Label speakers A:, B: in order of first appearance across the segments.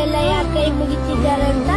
A: ಎಲ್ಲ ಯಾಕೆ ಕೈ ಮುಗಿತಿದ್ದಾರೆ ಅಂತ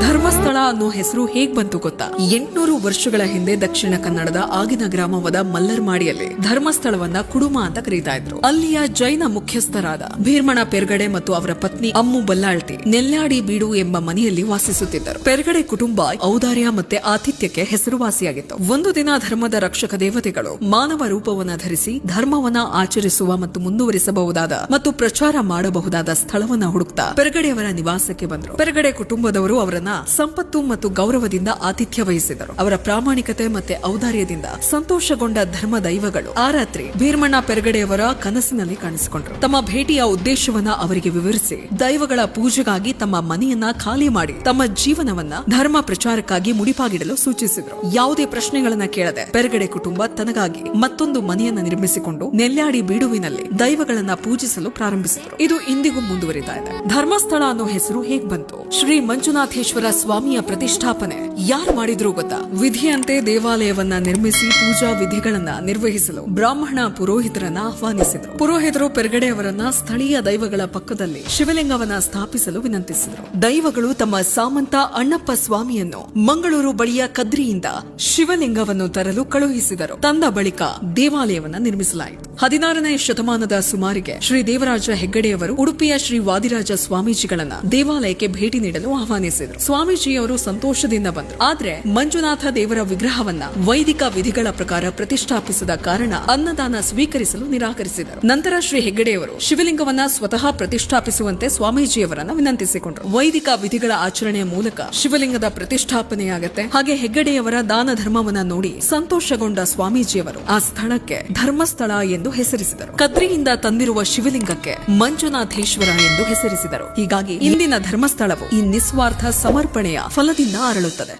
B: ಧರ್ಮಸ್ಥಳ ಅನ್ನೋ ಹೆಸರು ಹೇಗ್ ಬಂತು ಗೊತ್ತಾ? ಎಂಟ್ನೂರು ವರ್ಷಗಳ ಹಿಂದೆ ದಕ್ಷಿಣ ಕನ್ನಡದ ಆಗಿನ ಗ್ರಾಮವಾದ ಮಲ್ಲರ್ಮಾಡಿಯಲ್ಲಿ ಧರ್ಮಸ್ಥಳವನ್ನ ಕುಡುಮ ಅಂತ ಕರೀತಾ ಇದ್ರು. ಅಲ್ಲಿಯ ಜೈನ ಮುಖ್ಯಸ್ಥರಾದ ಭೀರ್ಮಣ ಪೆರ್ಗಡೆ ಮತ್ತು ಅವರ ಪತ್ನಿ ಅಮ್ಮು ಬಲ್ಲಾಳ್ತಿ ನೆಲ್ಲಾಡಿ ಬೀಡು ಎಂಬ ಮನೆಯಲ್ಲಿ ವಾಸಿಸುತ್ತಿದ್ದರು. ಪೆರ್ಗಡೆ ಕುಟುಂಬ ಔದಾರ್ಯ ಮತ್ತೆ ಆತಿಥ್ಯಕ್ಕೆ ಹೆಸರುವಾಸಿಯಾಗಿತ್ತು. ಒಂದು ದಿನ ಧರ್ಮದ ರಕ್ಷಕ ದೇವತೆಗಳು ಮಾನವ ರೂಪವನ್ನ ಧರಿಸಿ ಧರ್ಮವನ್ನ ಆಚರಿಸುವ ಮತ್ತು ಮುಂದುವರಿಸಬಹುದಾದ ಮತ್ತು ಪ್ರಚಾರ ಮಾಡಬಹುದಾದ ಸ್ಥಳವನ್ನ ಹುಡುಕ್ತಾ ಪೆರ್ಗಡೆಯವರ ನಿವಾಸಕ್ಕೆ ಬಂದರು. ಪೆರ್ಗಡೆ ಕುಟುಂಬದವರು ಅವರನ್ನ ಸಂಪತ್ತು ಮತ್ತು ಗೌರವದಿಂದ ಆತಿಥ್ಯ ವಹಿಸಿದರು. ಅವರ ಪ್ರಾಮಾಣಿಕತೆ ಮತ್ತೆ ಔದಾರ್ಯದಿಂದ ಸಂತೋಷಗೊಂಡ ಧರ್ಮ ದೈವಗಳು ಆ ರಾತ್ರಿ ಭೀರ್ಮಣ್ಣ ಪೆರ್ಗಡೆಯವರ ಕನಸಿನಲ್ಲಿ ಕಾಣಿಸಿಕೊಂಡರು. ತಮ್ಮ ಭೇಟಿಯ ಉದ್ದೇಶವನ್ನ ಅವರಿಗೆ ವಿವರಿಸಿ, ದೈವಗಳ ಪೂಜೆಗಾಗಿ ತಮ್ಮ ಮನೆಯನ್ನ ಖಾಲಿ ಮಾಡಿ, ತಮ್ಮ ಜೀವನವನ್ನ ಧರ್ಮ ಪ್ರಚಾರಕ್ಕಾಗಿ ಮುಡಿಪಾಗಿಡಲು ಸೂಚಿಸಿದರು. ಯಾವುದೇ ಪ್ರಶ್ನೆಗಳನ್ನ ಕೇಳದೆ ಪೆರ್ಗಡೆ ಕುಟುಂಬ ತನಗಾಗಿ ಮತ್ತೊಂದು ಮನೆಯನ್ನ ನಿರ್ಮಿಸಿಕೊಂಡು ನೆಲ್ಯಾಡಿ ಬೀಡುವಿನಲ್ಲಿ ದೈವಗಳನ್ನ ಪೂಜಿಸಲು ಪ್ರಾರಂಭಿಸಿದರು. ಇದು ಇಂದಿಗೂ ಮುಂದುವರಿತಾ ಧರ್ಮಸ್ಥಳ ಅನ್ನೋ ಹೆಸರು ಹೇಗ್ ಬಂತು? ಶ್ರೀ ಮಂಜುನಾಥೇಶ್ವರ ಸ್ವಾಮಿಯ ಪ್ರತಿಷ್ಠಾಪನೆ. ಯಾರು ಮಾಡಿದ್ರು ಗೊತ್ತಾ? ವಿಧಿಯಂತೆ ದೇವಾಲಯವನ್ನ ನಿರ್ಮಿಸಿ ಪೂಜಾ ವಿಧಿಗಳನ್ನ ನಿರ್ವಹಿಸಲು ಬ್ರಾಹ್ಮಣ ಪುರೋಹಿತರನ್ನ ಆಹ್ವಾನಿಸಿದರು. ಪುರೋಹಿತರು ಪೆರ್ಗಡೆಯವರನ್ನ ಸ್ಥಳೀಯ ದೈವಗಳ ಪಕ್ಕದಲ್ಲಿ ಶಿವಲಿಂಗವನ್ನ ಸ್ಥಾಪಿಸಲು ವಿನಂತಿಸಿದರು. ದೈವಗಳು ತಮ್ಮ ಸಾಮಂತ ಅಣ್ಣಪ್ಪ ಸ್ವಾಮಿಯನ್ನು ಮಂಗಳೂರು ಬಳಿಯ ಕದ್ರಿಯಿಂದ ಶಿವಲಿಂಗವನ್ನು ತರಲು ಕಳುಹಿಸಿದರು. ತಂದ ಬಳಿಕ ದೇವಾಲಯವನ್ನ ನಿರ್ಮಿಸಲಾಯಿತು. ಹದಿನಾರನೇ ಶತಮಾನದ ಸುಮಾರಿಗೆ ಶ್ರೀ ದೇವರಾಜ ಹೆಗ್ಗಡೆಯವರು ಉಡುಪಿಯ ಶ್ರೀ ವಾದಿರಾಜ ಸ್ವಾಮೀಜಿಗಳನ್ನ ದೇವಾಲಯಕ್ಕೆ ಭೇಟಿ ನೀಡಲು ಆಹ್ವಾನಿಸಿದರು. ಸ್ವಾಮೀಜಿಯವರು ಸಂತೋಷದಿಂದ ಬಂದರು. ಆದ್ರೆ ಮಂಜುನಾಥ ದೇವರ ವಿಗ್ರಹವನ್ನ ವೈದಿಕ ವಿಧಿಗಳ ಪ್ರಕಾರ ಪ್ರತಿಷ್ಠಾಪಿಸದ ಕಾರಣ ಅನ್ನದಾನ ಸ್ವೀಕರಿಸಲು ನಿರಾಕರಿಸಿದರು. ನಂತರ ಶ್ರೀ ಹೆಗ್ಗಡೆಯವರು ಶಿವಲಿಂಗವನ್ನ ಸ್ವತಃ ಪ್ರತಿಷ್ಠಾಪಿಸುವಂತೆ ಸ್ವಾಮೀಜಿಯವರನ್ನ ವಿನಂತಿಸಿಕೊಂಡರು. ವೈದಿಕ ವಿಧಿಗಳ ಆಚರಣೆಯ ಮೂಲಕ ಶಿವಲಿಂಗದ ಪ್ರತಿಷ್ಠಾಪನೆಯಾಗತ್ತೆ. ಹಾಗೆ ಹೆಗ್ಗಡೆಯವರ ದಾನ ಧರ್ಮವನ್ನ ನೋಡಿ ಸಂತೋಷಗೊಂಡ ಸ್ವಾಮೀಜಿಯವರು ಆ ಸ್ಥಳಕ್ಕೆ ಧರ್ಮಸ್ಥಳ ಎಂದು ಹೆಸರಿಸಿದರು. ಕದ್ರಿಯಿಂದ ತಂದಿರುವ ಶಿವಲಿಂಗಕ್ಕೆ ಮಂಜುನಾಥೇಶ್ವರ ಎಂದು ಹೆಸರಿಸಿದರು. ಹೀಗಾಗಿ ಇಂದಿನ ಧರ್ಮಸ್ಥಳವು ಈ ನಿಸ್ವಾರ್ಥ ಸಮರ್ಪಣೆಯ ಫಲದಿಂದ ಅರಳುತ್ತದೆ.